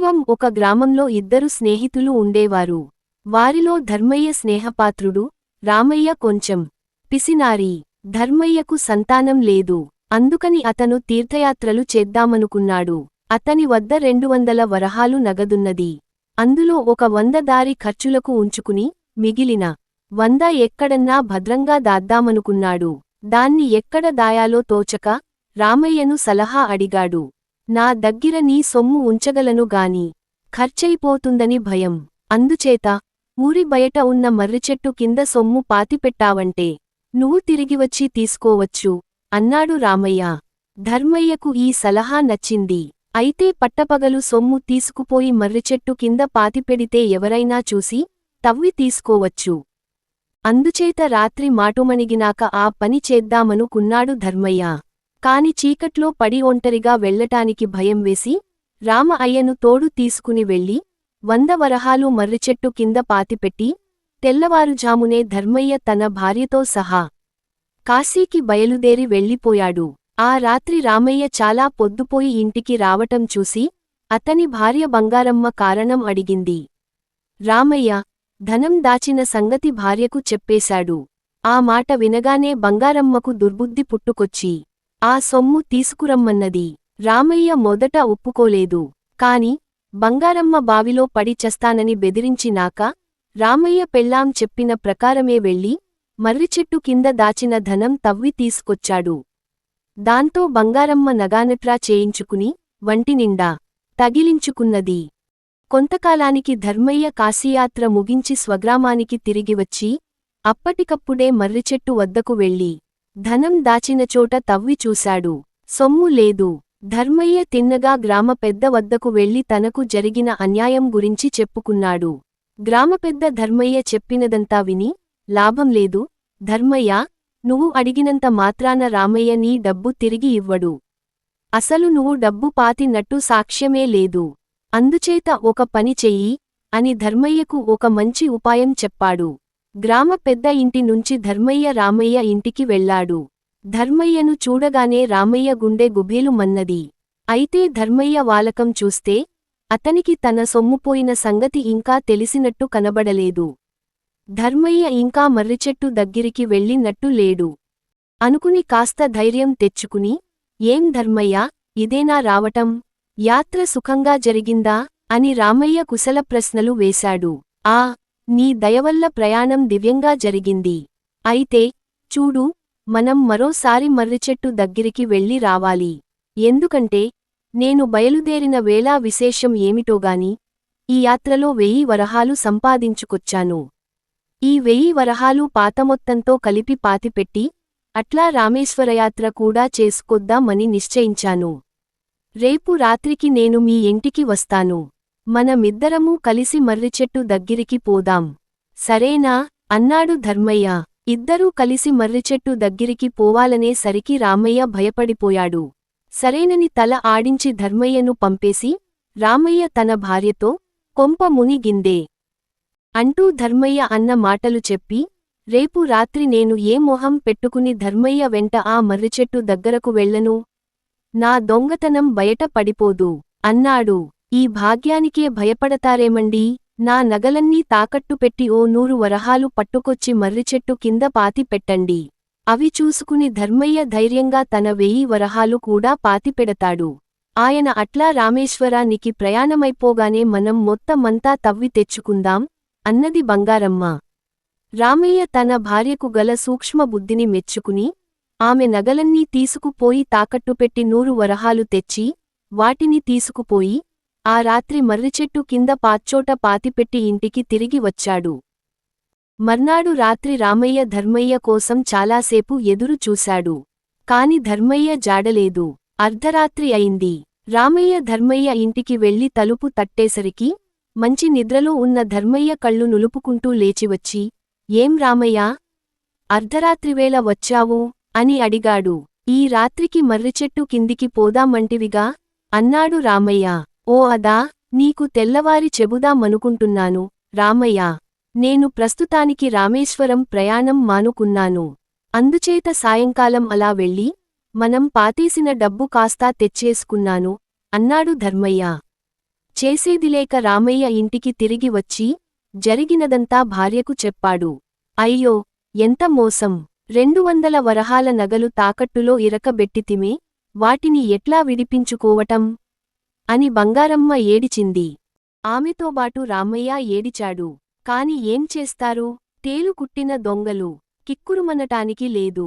పూర్వం ఒక గ్రామంలో ఇద్దరు స్నేహితులు ఉండేవారు. వారిలో ధర్మయ్య స్నేహపాత్రుడు రామయ్య కొంచెం పిసినారి. ధర్మయ్యకు సంతానం లేదు. అందుకని అతను తీర్థయాత్రలు చేద్దామనుకున్నాడు. అతని వద్ద రెండు వందల వరహాలు నగదున్నది. అందులో ఒక వంద దారి ఖర్చులకు ఉంచుకుని మిగిలిన వంద ఎక్కడన్నా భద్రంగా దాద్దామనుకున్నాడు. దాన్ని ఎక్కడ దాయాలో తోచక రామయ్యను సలహా అడిగాడు. నా దగ్గిర నీ సొమ్ము ఉంచగలను గాని. ఖర్చయిపోతుందని భయం. అందుచేత ఊరి బయట ఉన్న మర్రిచెట్టు కింద సొమ్ము పాతిపెట్టావంటే నువ్వు తిరిగివచ్చి తీసుకోవచ్చు అన్నాడు రామయ్య. ధర్మయ్యకు ఈ సలహా నచ్చింది. అయితే పట్టపగలు సొమ్ము తీసుకుపోయి మర్రిచెట్టు కింద పాతిపెడితే ఎవరైనా చూసి తవ్వి తీసుకోవచ్చు. అందుచేత రాత్రి మాటుమణిగినాక ఆ పని చేద్దామనుకున్నాడు ధర్మయ్య. కాని చీకట్లో పడి ఒంటరిగా వెళ్ళటానికి భయం వేసి రామ అయ్యను తోడు తీసుకుని వెళ్ళి వంద వరహాలు మర్రిచెట్టు కింద పాతిపెట్టి తెల్లవారుజామునే ధర్మయ్య తన భార్యతో సహా కాశీకి బయలుదేరి వెళ్ళిపోయాడు. ఆ రాత్రి రామయ్య చాలా పొద్దుపోయి ఇంటికి రావటం చూసి అతని భార్య బంగారమ్మ కారణం అడిగింది. రామయ్య ధనం దాచిన సంగతి భార్యకు చెప్పేశాడు. ఆ మాట వినగానే బంగారమ్మకు దుర్బుద్ధి పుట్టుకొచ్చి ఆ సొమ్ము తీసుకురమ్మన్నది. రామయ్య మొదట ఒప్పుకోలేదు. కాని బంగారమ్మ బావిలో పడి చస్తానని బెదిరించినాక రామయ్య పెళ్ళాం చెప్పిన ప్రకారమే వెళ్ళి మర్రిచెట్టు కింద దాచిన ధనం తవ్వి తీసుకొచ్చాడు. దాంతో బంగారమ్మ నగానట్రా చేయించుకుని వంటినిండా తగిలించుకున్నది. కొంతకాలానికి ధర్మయ్య కాశీయాత్ర ముగించి స్వగ్రామానికి తిరిగివచ్చి అప్పటికప్పుడే మర్రిచెట్టు వద్దకు వెళ్ళి ధనం దాచిన చోట తవ్వి చూశాడు. సొమ్ము లేదు. ధర్మయ్య తిన్నగా గ్రామ పెద్ద వద్దకు వెళ్ళి తనకు జరిగిన అన్యాయం గురించి చెప్పుకున్నాడు. గ్రామ పెద్ద ధర్మయ్య చెప్పినదంతా విని లాభం లేదు. ధర్మయ్య నువ్వు అడిగినంత మాత్రాన రామయ్య నీ డబ్బు తిరిగి ఇవ్వడు. అసలు నువ్వు డబ్బు పాతినట్టు సాక్ష్యమే లేదు. అందుచేత ఒక పని చెయ్యి అని ధర్మయ్యకు ఒక మంచి ఉపాయం చెప్పాడు. గ్రామ పెద్ద ఇంటి నుంచి ధర్మయ్య రామయ్య ఇంటికి వెళ్ళాడు ధర్మయ్యను చూడగానే రామయ్య గుండె గుబేలు మన్నది. అయితే ధర్మయ్య వాలకం చూస్తే అతనికి తన సొమ్ముపోయిన సంగతి ఇంకా తెలిసినట్టు కనబడలేదు. ధర్మయ్య ఇంకా మర్రిచెట్టు దగ్గరికి వెళ్ళినట్టు లేడు. అనుకుని కాస్త ధైర్యం తెచ్చుకుని ఏం ధర్మయ్య ఇదేనా రావటం? యాత్ర సుఖంగా జరిగిందా? అని రామయ్య కుశల ప్రశ్నలు వేశాడు. ఆ నీ దయవల్ల ప్రయాణం దివ్యంగా జరిగింది. అయితే చూడు మనం మరోసారి మర్రిచెట్టు దగ్గరికి వెళ్ళి రావాలి. ఎందుకంటే నేను బయలుదేరిన వేళా విశేషం ఏమిటోగాని ఈ యాత్రలో వెయ్యి వరహాలు సంపాదించుకొచ్చాను. ఈ వెయ్యి వరహాలు పాతమొత్తంతో కలిపి పాతిపెట్టి అట్లా రామేశ్వరయాత్ర కూడా చేసుకొద్దామని నిశ్చయించాను. రేపు రాత్రికి నేను మీ ఇంటికి వస్తాను. మనమిద్దరమూ కలిసి మర్రిచెట్టు దగ్గరికి పోదాం. సరేనా? అన్నాడు ధర్మయ్య. ఇద్దరూ కలిసి మర్రిచెట్టు దగ్గరికి పోవాలనే సరికి రామయ్య భయపడిపోయాడు. సరేనని తల ఆడించి ధర్మయ్యను పంపేసి రామయ్య తన భార్యతో కొంప మునిగిందే. అంటూ ధర్మయ్య అన్న మాటలు చెప్పి రేపు రాత్రి నేను ఏ మొహం పెట్టుకుని ధర్మయ్య వెంట ఆ మర్రిచెట్టు దగ్గరకు వెళ్ళను? నా దొంగతనం బయట పడిపోదు అన్నాడు. ఈ భాగ్యానికే భయపడతారేమండీ? నా నగలన్నీ తాకట్టు పెట్టి ఓ నూరు వరహాలు పట్టుకొచ్చి మర్రిచెట్టు కింద పాతి పెట్టండి. అవి చూసుకుని ధర్మయ్య ధైర్యంగా తన వెయ్యి వరహాలు కూడా పాతిపెడతాడు ఆయన అట్లా రామేశ్వరానికి ప్రయాణమైపోగానే మనం మొత్తమంతా తవ్వి తెచ్చుకుందాం అన్నది బంగారమ్మ. రామయ్య తన భార్యకు గల సూక్ష్మ బుద్ధిని మెచ్చుకుని ఆమె నగలన్నీ తీసుకుపోయి తాకట్టుపెట్టి నూరు వరహాలు తెచ్చి వాటిని తీసుకుపోయి ఆ రాత్రి మర్రిచెట్టు కింద పాచ్చోట పాతిపెట్టి ఇంటికి తిరిగి వచ్చాడు. మర్నాడు రాత్రి రామయ్య ధర్మయ్య కోసం చాలాసేపు ఎదురు చూశాడు. కాని ధర్మయ్య జాడలేదు. అర్ధరాత్రి అయింది. రామయ్య ధర్మయ్య ఇంటికి వెళ్ళి తలుపు తట్టేసరికి మంచి నిద్రలో ఉన్న ధర్మయ్య కళ్ళు నులుపుకుంటూ లేచివచ్చి ఏం రామయ్య? అర్ధరాత్రివేళ వచ్చావు? అని అడిగాడు. ఈ రాత్రికి మర్రిచెట్టు కిందికి పోదామంటివిగా? అన్నాడు రామయ్య. ఓ అదా నీకు తెల్లవారి చెబుదామనుకుంటున్నాను రామయ్య. నేను ప్రస్తుతానికి రామేశ్వరం ప్రయాణం మానుకున్నాను. అందుచేత సాయంకాలం అలా వెళ్ళి మనం పాతేసిన డబ్బు కాస్తా తెచ్చేసుకున్నాను అన్నాడు ధర్మయ్య. చేసేదిలేక రామయ్య ఇంటికి తిరిగి వచ్చి జరిగినదంతా భార్యకు చెప్పాడు. అయ్యో ఎంత మోసం. రెండు వందల వరహాల నగలు తాకట్టులో ఇరకబెట్టితిమే వాటిని ఎట్లా విడిపించుకోవటం? అని బంగారమ్మ ఏడిచింది. ఆమెతోబాటు రామయ్య ఏడిచాడు. కాని ఏం చేస్తారు? తేలు కుట్టిన దొంగలు. కిక్కురుమనటానికి లేదు.